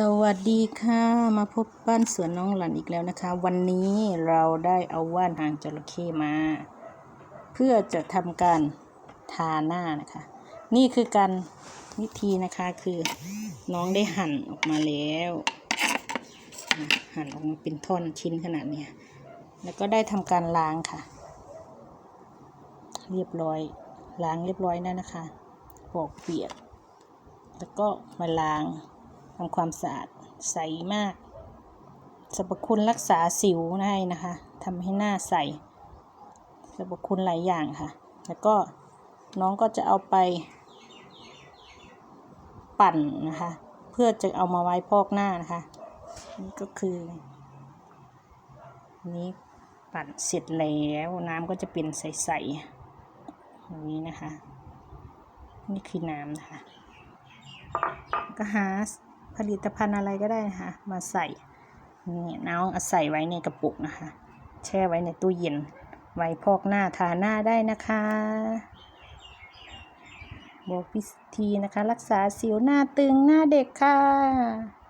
สวัสดีค่ะ มาพบบ้านสวนน้องหลันอีกแล้วนะคะ วันนี้เราได้เอาว่านหางจระเข้มา เพื่อจะทำการทาหน้านะคะ นี่คือการวิธีนะคะคือน้องได้หั่นออกมาแล้ว หั่นออกมาเป็นท่อนชิ้นขนาดเนี้ยแล้วก็ได้ทำการล้างค่ะ เรียบร้อยล้างเรียบร้อยแล้วนะคะปอกเปียก แล้วก็มาล้าง ทำความสะอาดใสมากสรรพคุณรักษาสิวได้นะคะทำให้หน้าใสสรรพคุณหลายอย่างค่ะ แล้วก็น้องก็จะเอาไปปั่นนะคะ เพื่อจะเอามาไว้พอกหน้านะคะ นี่ก็คือนนี้ปั่นเสร็จแล้วน้ำก็จะเป็นใสๆอย่างนี้นะคะ นี่คือน้ำนะคะ ก็หา ผลิตภัณฑ์อะไรก็ได้นะคะมาใส่นี่น้องเอาใส่ไว้ในกระปุกนะคะ แช่ไว้ในตู้เย็น ไว้พอกหน้าทาหน้าได้นะคะบอกพิธีนะคะ รักษาสิวหน้าตึงหน้าเด็กค่ะ